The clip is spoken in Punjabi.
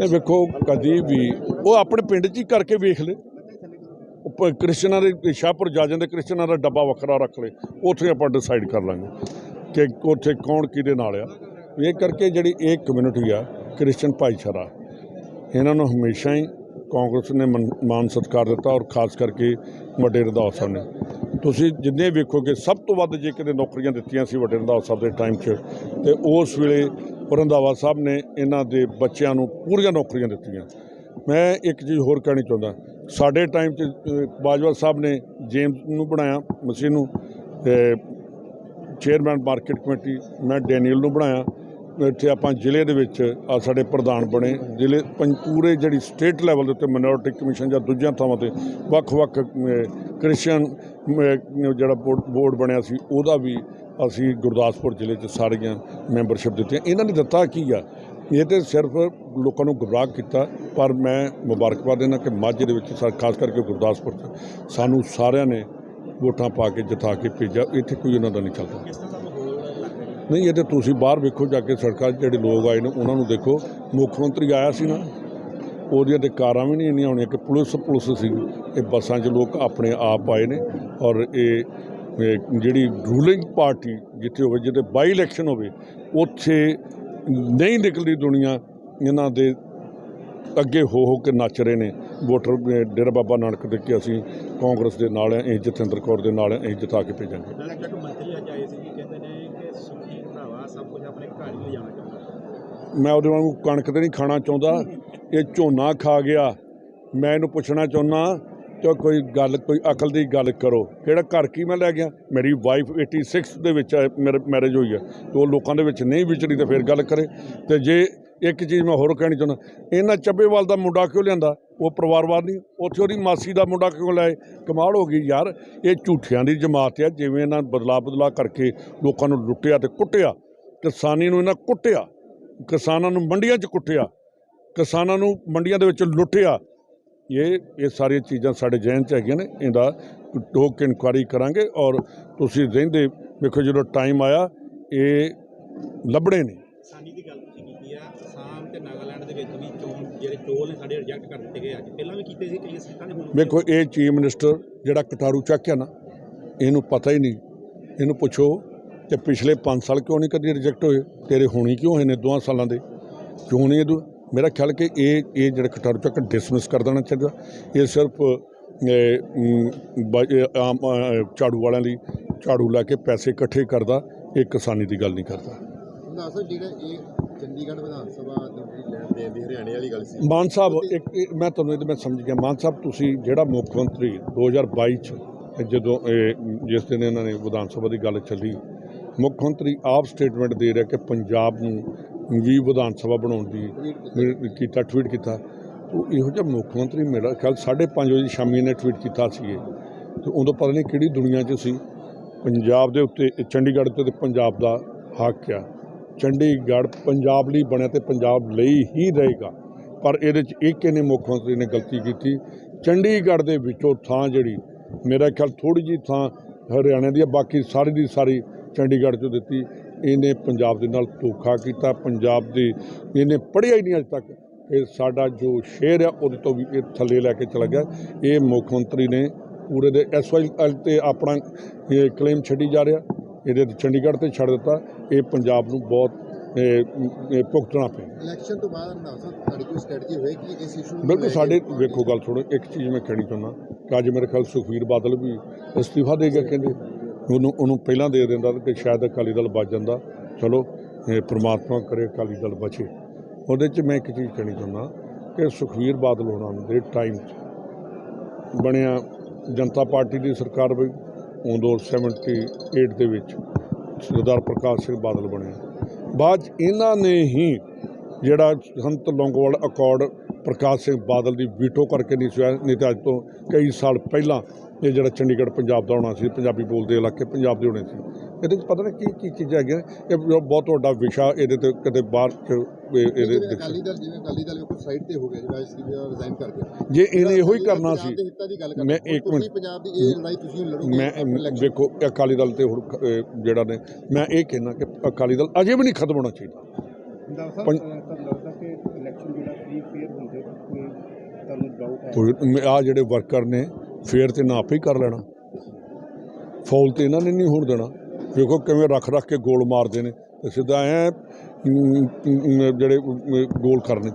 ਨਹੀਂ ਵੇਖੋ, ਕਦੀ ਵੀ ਉਹ ਆਪਣੇ ਪਿੰਡ 'ਚ ਹੀ ਕਰਕੇ ਵੇਖ ਲੈ। ਉੱਪਰ ਕ੍ਰਿਸ਼ਨਾ ਦੇ ਸ਼ਾਹਪੁਰ ਜਾ ਜਾਂਦੇ, ਕ੍ਰਿਸ਼ਨਾ ਦਾ ਡੱਬਾ ਵੱਖਰਾ ਰੱਖ ਲੈ, ਉੱਥੇ ਆਪਾਂ ਡਿਸਾਈਡ ਕਰ ਲਾਂਗੇ ਕਿ ਉੱਥੇ ਕੌਣ ਕਿਹਦੇ ਨਾਲ ਆ। ਇਹ ਕਰਕੇ ਜਿਹੜੀ ਇਹ ਕਮਿਊਨਿਟੀ ਆ ਕ੍ਰਿਸਚਨ ਭਾਈਚਾਰਾ, ਇਹਨਾਂ ਨੂੰ ਹਮੇਸ਼ਾ ਹੀ ਕਾਂਗਰਸ ਨੇ ਮਨ- ਮਾਨ ਸਤਿਕਾਰ ਦਿੱਤਾ ਔਰ ਖਾਸ ਕਰਕੇ ਵੱਡੇ ਰੰਧਾਵਾ ਸਾਹਿਬ ਨੇ। ਤੁਸੀਂ ਜਿੰਨੇ ਵੇਖੋਗੇ ਸਭ ਤੋਂ ਵੱਧ ਜੇ ਕਿਤੇ ਨੌਕਰੀਆਂ ਦਿੱਤੀਆਂ ਸੀ ਵੱਡੇ ਰੰਧਾਵਾ ਸਾਹਿਬ ਦੇ ਟਾਈਮ 'ਚ ਤੇ ਉਸ ਵੇਲੇ ਰੰਧਾਵਾ ਸਾਹਿਬ ਨੇ ਇਹਨਾਂ ਦੇ ਬੱਚਿਆਂ ਨੂੰ ਪੂਰੀਆਂ ਨੌਕਰੀਆਂ ਦਿੱਤੀਆਂ। ਮੈਂ ਇੱਕ ਚੀਜ਼ ਹੋਰ ਕਹਿਣੀ ਚਾਹੁੰਦਾ ਸਾਡੇ ਟਾਈਮ 'ਚ ਅ, ਬਾਜਵਾ ਸਾਹਿਬ ਨੇ ਜੇਮਸ ਨੂੰ ਬਣਾਇਆ ਮਸੀਹ ਨੂੰ ਤੇ ਚੇਅਰਮੈਨ ਮਾਰਕੀਟ ਕਮੇਟੀ ਮੈਂ ਡੈਨੀਅਲ ਨੂੰ ਬਣਾਇਆ। ਇੱਥੇ ਆਪਾਂ ਜ਼ਿਲ੍ਹੇ ਦੇ ਵਿੱਚ ਆ ਸਾਡੇ ਪ੍ਰਧਾਨ ਬਣੇ ਜ਼ਿਲ੍ਹੇ ਪੰ ਪੂਰੇ ਜਿਹੜੀ ਸਟੇਟ ਲੈਵਲ ਦੇ ਉੱਤੇ ਮਿਨੋਰਟੀ ਕਮਿਸ਼ਨ ਜਾਂ ਦੂਜੀਆਂ ਥਾਵਾਂ ਤੇ ਵੱਖ-ਵੱਖ ਕ੍ਰਿਸਚੀਅਨ ਜਿਹੜਾ ਬੋਰਡ ਬੋਰਡ ਬਣਿਆ ਸੀ, ਉਹਦਾ ਵੀ ਅਸੀਂ ਗੁਰਦਾਸਪੁਰ ਜ਼ਿਲ੍ਹੇ 'ਚ ਸਾਰੀਆਂ ਮੈਂਬਰਸ਼ਿਪ ਦਿੱਤੀਆਂ। ਇਹਨਾਂ ਨੇ ਦਿੱਤਾ ਕੀ ਆ? ਇਹ ਤੇ ਸਿਰਫ ਲੋਕਾਂ ਨੂੰ ਗੁੰਮਰਾਹ ਕੀਤਾ, ਪਰ ਮੈਂ ਮੁਬਾਰਕਬਾਦ ਦਿੰਦਾ ਕਿ ਮਾਝੇ ਦੇ ਵਿੱਚ ਖਾਸ ਕਰਕੇ ਗੁਰਦਾਸਪੁਰ 'ਚ ਸਾਨੂੰ ਸਾਰਿਆਂ ਨੇ ਵੋਟਾਂ ਪਾ ਕੇ ਜਿਤਾ ਕੇ ਭੇਜਿਆ। ਇੱਥੇ ਕੋਈ ਉਹਨਾਂ ਦਾ ਨਹੀਂ ਚੱਲਦਾ। ਕਿਸ ਨਹੀਂ, ਇਹ ਤੇ ਤੁਸੀਂ ਬਾਹਰ ਵੇਖੋ ਜਾ ਕੇ ਸੜਕਾਂ 'ਚ ਜਿਹੜੇ ਲੋਕ ਆਏ ਨੇ, ਉਹਨਾਂ ਨੂੰ ਦੇਖੋ। ਮੁੱਖ ਮੰਤਰੀ ਆਇਆ ਸੀ ਨਾ। ਉਹਦੀਆਂ ਤੇ ਕਾਰਾਂ ਵੀ ਨਹੀਂ ਇੰਨੀਆਂ ਹੋਣੀਆਂ ਕਿ ਪੁਲਿਸ ਪੁਲਿਸ ਸੀ। ਇਹ ਬੱਸਾਂ 'ਚ ਲੋਕ ਆਪਣੇ ਆਪ ਆਏ ਨੇ ਔਰ ਇਹ ਜਿਹੜੀ ਰੂਲਿੰਗ ਪਾਰਟੀ ਜਿੱਥੇ ਹੋਵੇ, ਜਿੱਥੇ ਬਾਈ ਇਲੈਕਸ਼ਨ ਹੋਵੇ, ਉੱਥੇ ਨਹੀਂ ਨਿਕਲਦੀ ਦੁਨੀਆ। ਇਹਨਾਂ ਦੇ ਅੱਗੇ ਹੋ ਹੋ ਕੇ ਨੱਚ ਰਹੇ ਨੇ। ਵੋਟਰ ਡੇਰਾ ਬਾਬਾ ਨਾਨਕ ਦੇ ਕੇ ਅਸੀਂ ਕਾਂਗਰਸ ਦੇ ਨਾਲ ਆ ਇਹ ਜਤਿੰਦਰ ਕੌਰ ਦੇ ਨਾਲ ਆ ਇਹ ਜਿਤਾ ਕੇ ਭੇਜਾਂਗੇ। ਮੰਤਰੀ ਅੱਜ ਆਏ ਸੀ ਕਹਿੰਦੇ ਨੇ ਕਿ ਸੁਖੀ ਭਰਾਵਾ ਸਭ ਕੁਝ ਆਪਣੇ ਘਰ ਹੀ ਲਿਜਾਣਾ ਮੈਂ ਉਹਦੇ ਵਾਂਗੂ ਕਣਕ ਤੇ ਨਹੀਂ ਖਾਣਾ ਚਾਹੁੰਦਾ। ਇਹ ਝੋਨਾ ਖਾ ਗਿਆ। ਮੈਂ ਇਹਨੂੰ ਪੁੱਛਣਾ ਚਾਹੁੰਦਾ ਕਿ ਕੋਈ ਗੱਲ, ਕੋਈ ਅਕਲ ਦੀ ਗੱਲ ਕਰੋ। ਕਿਹੜਾ ਘਰ ਕੀ ਮੈਂ ਲੈ ਗਿਆ? ਮੇਰੀ ਵਾਈਫ 86 ਦੇ ਵਿੱਚ ਮੇਰੇ ਮੈਰਿਜ ਹੋਈ ਹੈ ਤੇ ਉਹ ਲੋਕਾਂ ਦੇ ਵਿੱਚ ਨਹੀਂ ਵਿਚਰੀ ਤਾਂ ਫਿਰ ਗੱਲ ਕਰੇ। ਤੇ ਜੇ ਇੱਕ ਚੀਜ਼ ਮੈਂ ਹੋਰ ਕਹਿਣੀ ਚਾਹੁੰਦਾ, ਇਹਨਾਂ ਚੱਬੇਵਾਲ ਦਾ ਮੁੰਡਾ ਕਿਉਂ ਲਿਆਂਦਾ? ਉਹ ਪਰਿਵਾਰਵਾਦ ਨਹੀਂ। ਉੱਥੇ ਉਹਦੀ ਮਾਸੀ ਦਾ ਮੁੰਡਾ ਕਿਉਂ ਲਾਏ ਕਮਾਲ ਹੋ ਗਈ ਯਾਰ। ਇਹ ਝੂਠਿਆਂ ਦੀ ਜਮਾਤ ਆ। ਜਿਵੇਂ ਇਹਨਾਂ ਬਦਲਾ ਬਦਲਾ ਕਰਕੇ ਲੋਕਾਂ ਨੂੰ ਲੁੱਟਿਆ ਤੇ ਕੁੱਟਿਆ ਕਿਸਾਨੀ ਨੂੰ ਇਹਨਾਂ ਕੁੱਟਿਆ। ਕਿਸਾਨਾਂ ਨੂੰ ਮੰਡੀਆਂ 'ਚ ਕੁੱਟਿਆ ਕਿਸਾਨਾਂ ਨੂੰ ਮੰਡੀਆਂ ਦੇ ਵਿੱਚ ਲੁੱਟਿਆ। ਇਹ ਇਹ ਸਾਰੀਆਂ ਚੀਜ਼ਾਂ ਸਾਡੇ ਜ਼ਿਹਨ 'ਚ ਹੈਗੀਆਂ ਨੇ ਇਹਦਾ ਟੋਕ ਇਨਕੁਆਰੀ ਕਰਾਂਗੇ ਔਰ ਤੁਸੀਂ ਰਹਿੰਦੇ ਵੇਖੋ ਜਦੋਂ ਟਾਈਮ ਆਇਆ ਇਹ ਲੱਭਣੇ ਨੇ। ਸਾਨੀ ਦੀ ਗੱਲ ਤੁਸੀਂ ਕੀਤੀ ਆ ਅਸਾਮ ਤੇ ਨਾਗਾਲੈਂਡ ਦੇ ਵਿੱਚ ਵੀ ਚੋਣ ਜਿਹੜੇ ਚੋਲ ਨੇ ਸਾਡੇ ਰਿਜੈਕਟ ਕਰ ਦਿੱਤੇ ਗਏ ਅੱਜ। ਪਹਿਲਾਂ ਵੀ ਕੀਤੇ ਸੀ ਕਈ ਸੀਟਾਂ ਦੇ ਹੁਣ ਵੇਖੋ ਇਹ ਚੀਫ ਮਿਨਿਸਟਰ ਜਿਹੜਾ ਕਟਾਰੂ ਚੱਕਿਆ ਨਾ ਇਹਨੂੰ ਪਤਾ ਹੀ ਨਹੀਂ। ਇਹਨੂੰ ਪੁੱਛੋ ਕਿ ਪਿਛਲੇ 5 ਸਾਲ ਕਿਉਂ ਨਹੀਂ ਕਦੀ ਰਿਜੈਕਟ ਹੋਏ? ਤੇਰੇ ਹੋਣੀ ਕਿਉਂ ਹੋਏ ਨੇ ਦੋਹਾਂ ਸਾਲਾਂ ਦੇ? ਕਿਉਂ ਨਹੀਂ ਇਹਦੋਂ ਮੇਰਾ ਖਿਆਲ ਕਿ ਇਹ ਇਹ ਜਿਹੜਾ ਕਟਾਰੂ ਚੱਕ ਡਿਸਮਿਸ ਕਰ ਦੇਣਾ ਚਾਹੀਦਾ। ਇਹ ਸਿਰਫ ਇਹ, ਇਹ ਆਮ ਝਾੜੂ ਵਾਲਿਆਂ ਲਈ ਝਾੜੂ ਲਾ ਕੇ ਪੈਸੇ ਇਕੱਠੇ ਕਰਦਾ ਇਹ ਕਿਸਾਨੀ ਦੀ ਗੱਲ ਨਹੀਂ ਕਰਦਾ। ਦੱਸੋ ਜਿਹੜਾ ਇਹ ਚੰਡੀਗੜ੍ਹ ਵਿਧਾਨ ਸਭਾ ਦੀ ਲੈਣ ਦੇਣ ਦੀ ਹਰਿਆਣੇ ਵਾਲੀ ਗੱਲ ਸੀ। ਮਾਨ ਸਾਹਿਬ ਇੱਕ ਇਹ ਮੈਂ ਤੁਹਾਨੂੰ ਇਹਦੇ ਮੈਂ ਸਮਝ ਗਿਆ। ਮਾਨ ਸਾਹਿਬ ਤੁਸੀਂ ਜਿਹੜਾ ਮੁੱਖ ਮੰਤਰੀ 2022 ਚ ਜਦੋਂ ਇਹ ਜਿਸ ਦਿਨ ਇਹਨਾਂ ਨੇ ਵਿਧਾਨ ਸਭਾ ਦੀ ਗੱਲ ਚੱਲੀ ਮੁੱਖ ਮੰਤਰੀ ਆਪ ਸਟੇਟਮੈਂਟ ਦੇ ਰਿਹਾ ਕਿ ਪੰਜਾਬ ਨੂੰ ਵੀ ਵਿਧਾਨ ਸਭਾ ਬਣਾਉਣ ਦੀ ਮੇਰੇ ਕੀਤਾ ਟਵੀਟ ਕੀਤਾ। ਉਹ ਇਹੋ ਜਿਹਾ ਮੁੱਖ ਮੰਤਰੀ ਮੇਰਾ ਖਿਆਲ 5:30 ਵਜੇ ਸ਼ਾਮੀ ਨੇ ਟਵੀਟ ਕੀਤਾ ਸੀ ਇਹ ਤੇ ਉਦੋਂ ਪਤਾ ਨਹੀਂ ਕਿਹੜੀ ਦੁਨੀਆ 'ਚ ਸੀ। ਪੰਜਾਬ ਦੇ ਉੱਤੇ, ਚੰਡੀਗੜ੍ਹ ਤੇ ਤੇ ਪੰਜਾਬ ਦਾ ਹੱਕ ਆ। ਚੰਡੀਗੜ੍ਹ ਪੰਜਾਬ ਲਈ ਬਣਿਆ ਤੇ ਪੰਜਾਬ ਲਈ ਹੀ ਰਹੇਗਾ। ਪਰ ਇਹਦੇ 'ਚ ਇੱਕ ਇਹਨੇ ਮੁੱਖ ਮੰਤਰੀ ਨੇ ਗਲਤੀ ਕੀਤੀ। ਚੰਡੀਗੜ੍ਹ ਦੇ ਵਿੱਚੋਂ ਥਾਂ ਜਿਹੜੀ, ਮੇਰਾ ਖਿਆਲ ਥੋੜੀ ਜੀ ਥਾਂ ਹਰਿਆਣਾ ਦੀ ਆ, ਬਾਕੀ ਸਾਰੀ ਦੀ ਸਾਰੀ ਚੰਡੀਗੜ੍ਹ 'ਚੋਂ ਦਿੱਤੀ। ਇਹਨੇ ਪੰਜਾਬ ਦੇ ਨਾਲ ਧੋਖਾ ਕੀਤਾ। ਪੰਜਾਬ ਦੇ ਇਹਨੇ ਪੜ੍ਹਿਆ ਹੀ ਨਹੀਂ ਅਜੇ ਤੱਕ। ਇਹ ਸਾਡਾ ਜੋ ਸ਼ੇਰ ਆ ਉਹਦੇ ਤੋਂ ਵੀ ਇਹ ਥੱਲੇ ਲੈ ਕੇ ਚਲਾ ਗਿਆ। ਇਹ ਮੁੱਖ ਮੰਤਰੀ ਨੇ ਪੂਰੇ ਦੇ ਐਸਵਾਈਐਲ ਤੇ ਆਪਣਾ ਇਹ ਕਲੇਮ ਛੱਡੀ ਜਾ ਰਿਹਾ। ਇਹਦੇ ਚੰਡੀਗੜ੍ਹ ਤੇ ਛੱਡ ਦਿੱਤਾ। ਇਹ ਪੰਜਾਬ ਨੂੰ ਬਹੁਤ ਭੁਗਤਣਾ ਪਿਆ। ਇਲੈਕਸ਼ਨ ਤੋਂ ਬਾਅਦ ਦੱਸੋ ਤੁਹਾਡੀ ਕੋਈ ਸਟ੍ਰੈਟਜੀ ਹੋਏਗੀ ਇਸ ਇਸ਼ੂ ਨੂੰ ਬਿਲਕੁਲ ਸਾਡੇ ਵੇਖੋ ਗੱਲ ਸੁਣੋ ਇੱਕ ਚੀਜ਼ ਮੈਂ ਕਹਿਣੀ ਚਾਹੁੰਦਾ ਕਿ ਅੱਜ ਮੇਰੇ ਖਿਆਲ ਸੁਖਵੀਰ ਬਾਦਲ ਵੀ ਅਸਤੀਫਾ ਦੇ ਗਿਆ ਕਹਿੰਦੇ। ਉਹਨੂੰ ਉਹਨੂੰ ਪਹਿਲਾਂ ਦੇ ਦਿੰਦਾ ਤੇ ਸ਼ਾਇਦ ਅਕਾਲੀ ਦਲ ਬਚ ਜਾਂਦਾ। ਚਲੋ, ਇਹ ਪ੍ਰਮਾਤਮਾ ਕਰੇ ਅਕਾਲੀ ਦਲ ਬਚੇ। ਉਹਦੇ 'ਚ ਮੈਂ ਇੱਕ ਚੀਜ਼ ਕਹਿਣੀ ਚਾਹੁੰਦਾ ਕਿ ਸੁਖਵੀਰ ਬਾਦਲ ਹੋਣਾ ਦੇ ਟਾਈਮ 'ਚ ਬਣਿਆ ਜਨਤਾ ਪਾਰਟੀ ਦੀ ਸਰਕਾਰ ਬਈ ਉਦੋਂ 78 ਦੇ ਵਿੱਚ ਸਰਦਾਰ ਪ੍ਰਕਾਸ਼ ਸਿੰਘ ਬਾਦਲ ਬਣਿਆ। ਬਾਅਦ 'ਚ ਇਹਨਾਂ ਨੇ ਹੀ ਜਿਹੜਾ ਸੰਤ ਲੌਂਗੋਵਾਲ ਅਕੋਰਡ ਪ੍ਰਕਾਸ਼ ਸਿੰਘ ਬਾਦਲ ਦੀ ਵੀਟੋ ਕਰਕੇ ਨਹੀਂ ਸੀ ਹੋਇਆ ਨਹੀਂ ਤਾਂ ਅੱਜ ਤੋਂ ਕਈ ਸਾਲ ਪਹਿਲਾਂ ਇਹ ਜਿਹੜਾ ਚੰਡੀਗੜ੍ਹ ਪੰਜਾਬ ਦਾ ਹੋਣਾ ਸੀ ਪੰਜਾਬੀ ਬੋਲਦੇ ਇਲਾਕੇ ਪੰਜਾਬ ਦੇ ਹੋਣੇ ਸੀ। ਇਹਦੇ ਵਿੱਚ ਪਤਾ ਨਹੀਂ ਕੀ ਕੀ ਚੀਜ਼ਾਂ ਹੈਗੀਆਂ ਇਹ ਬਹੁਤ ਵੱਡਾ ਵਿਸ਼ਾ ਇਹਦੇ ਤੇ ਕਦੇ ਬਾਹਰ ਇਹਦੇ। ਅਕਾਲੀ ਦਲ ਜਿਵੇਂ ਅਕਾਲੀ ਦਲ ਕੋਈ ਸਾਈਡ ਤੇ ਹੋ ਗਿਆ ਜਿਵੇਂ ਸੀ ਰਿਜ਼ਾਈਨ ਕਰ ਗਿਆ ਜੇ ਇਹਨੇ ਇਹੋ ਹੀ ਕਰਨਾ ਸੀ ਦੇ ਦੀ ਮੈਂ। ਇੱਕ ਮਿੰਟ- ਪੰਜਾਬ ਦੀ ਇਹ ਲੜਾਈ ਤੁਸੀਂ ਲੜੋਗੇ ਮੈਂ ਵੇਖੋ ਅਕਾਲੀ ਦਲ ਤੇ ਹੁਣ ਜਿਹੜਾ ਨੇ ਮੈਂ ਇਹ ਕਹਿਣਾ ਕਿ ਅਕਾਲੀ ਦਲ ਅਜੇ ਵੀ ਨਹੀਂ ਖਤਮ ਹੋਣਾ ਚਾਹੀਦਾ। ਦਾ ਸਾਹਿਬ ਪੰਜ- ਤੁਹਾਨੂੰ ਲੱਗਦਾ ਕਿ ਇਲੈਕਸ਼ਨ ਜਿਹੜਾ ਫ੍ਰੀ ਇੰਟਰਫੇਅਰ ਹੁੰਦੇ ਤੁਹਾਨੂੰ ਆ ਜਿਹੜੇ ਵਰਕਰ ਨੇ, ਫੇਰ ਤੇ ਨਾ ਆਪੇ ਹੀ ਕਰ ਲੈਣਾ। ਫੌਲ ਤੇ ਇਹਨਾਂ ਨੇ ਨਹੀਂ ਹੋਣ ਦੇਣਾ। ਵੇਖੋ ਕਿਵੇਂ ਰੱਖ ਰੱਖ ਕੇ ਗੋਲ ਮਾਰਦੇ ਨੇ ਤੇ ਸਿੱਧਾ ਐ ਜਿਹੜੇ ਗੋਲ ਕਰਨੇ।